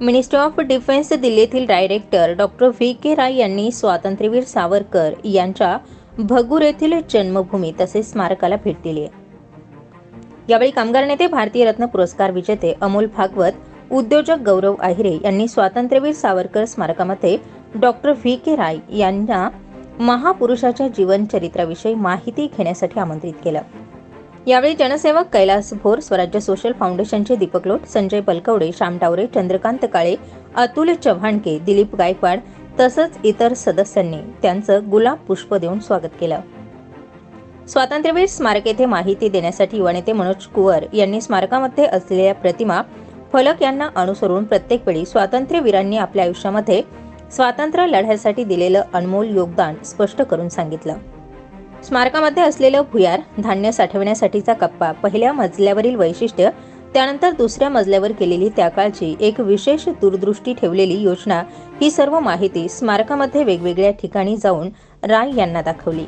Ministry of defence दिल्लीतील director doctor V K Rai यांनी स्वातंत्र्यवीर सावरकर यांच्या भगूर येथील जन्मभूमी तसेच स्मारकाला भेट दिली यावेळी कामगार नेते भारतीय रत्न पुरस्कार विजेते अमोल भागवत उद्योजक गौरव आहिरे यांनी स्वातंत्र्यवीर सावरकर स्मारकामध्ये डॉक्टर व्ही के राय यांना महापुरुषाच्या जीवनचरित्राविषयी माहिती घेण्यासाठी आमंत्रित केलं. यावेळी जनसेवक कैलास भोर स्वराज्य सोशल फाउंडेशनचे दीपक लोट संजय बलकवडे श्याम डावरे चंद्रकांत काळे अतुल चव्हाणके दिलीप गायकवाड तसंच इतर सदस्यांनी त्यांचं गुलाब पुष्प देऊन स्वागत केलं. स्वातंत्र्यवीर स्मारक येथे माहिती देण्यासाठी युवा नेते मनोज कुवर यांनी स्मारकामध्ये असलेल्या प्रतिमा फलक यांना अनुसरून प्रत्येक वेळी स्वातंत्र्यवीरांनी आपल्या आयुष्यामध्ये स्वातंत्र्य लढ्यासाठी दिलेलं अनमोल योगदान स्पष्ट करून सांगितलं. स्मारकामध्ये असलेलं भुयार धान्य साठवण्यासाठीचा कप्पा पहिल्या मजल्यावरील वैशिष्ट्य त्यानंतर दुसऱ्या मजल्यावर केलेली त्या काळची एक विशेष दूरदृष्टी ठेवलेली योजना ही सर्व माहिती स्मारकामध्ये वेगवेगळ्या ठिकाणी जाऊन राय यांना दाखवली.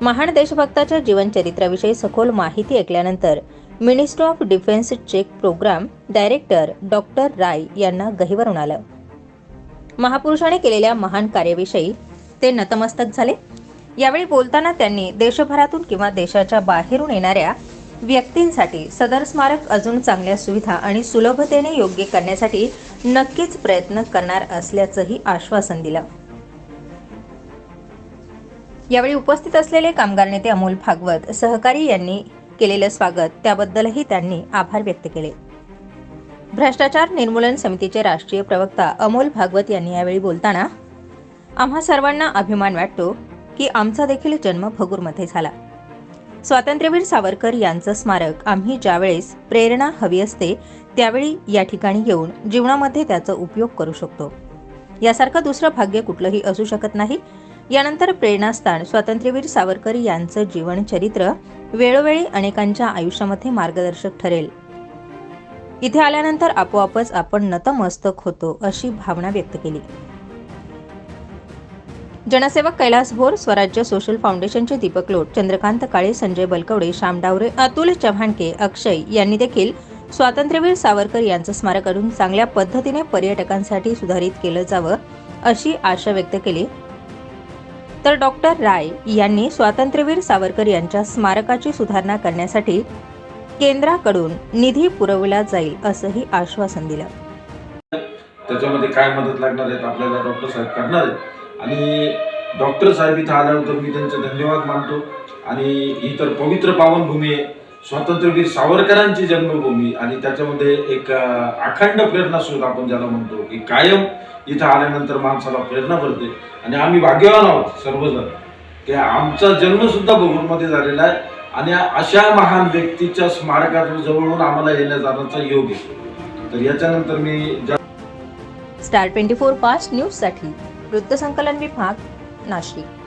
महान देशभक्ताच्या जीवनचरित्राविषयी सखोल माहिती ऐकल्यानंतर ministry of defence check programme director doctor Rai यांना गहिवरून आलं. महापुरुषाने केलेल्या महान कार्याविषयी ते नतमस्तक झाले. यावेळी बोलताना त्यांनी देशभरातून किंवा देशाच्या बाहेरून येणाऱ्या व्यक्तींसाठी सदर स्मारक अजून चांगल्या सुविधा आणि सुलभतेने योग्य करण्यासाठी नक्कीच प्रयत्न करणार असल्याचंही आश्वासन दिलं. यावेळी उपस्थित असलेले कामगार नेते अमोल भागवत सहकारी यांनी केलेलं स्वागत. त्याबद्दलही त्यांनी आभार व्यक्त केले. भ्रष्टाचार निर्मूलन समितीचे राष्ट्रीय प्रवक्ता अमोल भागवत यांनी यावेळी बोलताना आम्हा सर्वांना अभिमान वाटतो की आमचा देखील जन्म भगूरमध्ये झाला. स्वातंत्र्यवीर सावरकर यांचं स्मारक आम्ही ज्यावेळेस प्रेरणा हवी असते त्यावेळी या ठिकाणी येऊन जीवनामध्ये त्याचा उपयोग करू शकतो. यासारखं दुसरं भाग्य कुठलंही असू शकत नाही. यानंतर प्रेरणास्थान स्वातंत्र्यवीर सावरकर यांचं जीवनचरित्र वेळोवेळी अनेकांच्या आयुष्यामध्ये मार्गदर्शक ठरेल. इथे आल्यानंतर आपोआपच आपण नतमस्तक होतो अशी भावना व्यक्त केली. जनसेवक कैलास भोर स्वराज्य सोशल फाउंडेशनचे दीपक लोट चंद्रकांत काळे संजय बलकवडे श्याम डावरे अतुल चव्हाणके अक्षय यांनी देखील स्वातंत्र्यवीर सावरकर यांचं स्मारक करून चांगल्या पद्धतीने पर्यटकांसाठी सुधारित केलं जावं अशी आशा व्यक्त केली. तर डॉक्टर राय यांनी स्वातंत्र्यवीर सावरकर यांच्या स्मारकाची सुधारणा करण्यासाठी केंद्राकडून निधी पुरवला जाईल असंही आश्वासन दिलं. त्याच्यामध्ये काय मदत लागणार आहेत आपल्याला डॉक्टर साहेब करणार आहेत? आणि डॉक्टर साहेब इथं आल्यानंतर मी त्यांचे धन्यवाद मानतो. आणि ही तर पवित्र पावनभूमी आहे. स्वातंत्र्यवीर सावरकरांची जन्मभूमी आणि त्याच्यामध्ये एक अखंड प्रेरणा स्रोत आपण ज्याला म्हणतो की कायम इथं आल्यानंतर माणसाला प्रेरणा भरते. आणि आम्ही भाग्यवान आहोत सर्वजण. की आमचा जन्म सुद्धा झालेला आहे. आणि अशा महान व्यक्तीच्या स्मारकात जवळून आम्हाला येण्या जाण्याचा योग आहे. तर याच्यानंतर मी स्टार ट्वेंटी फोर फास्ट न्यूजसाठी वृत्तसंकलन विभाग नाशिक.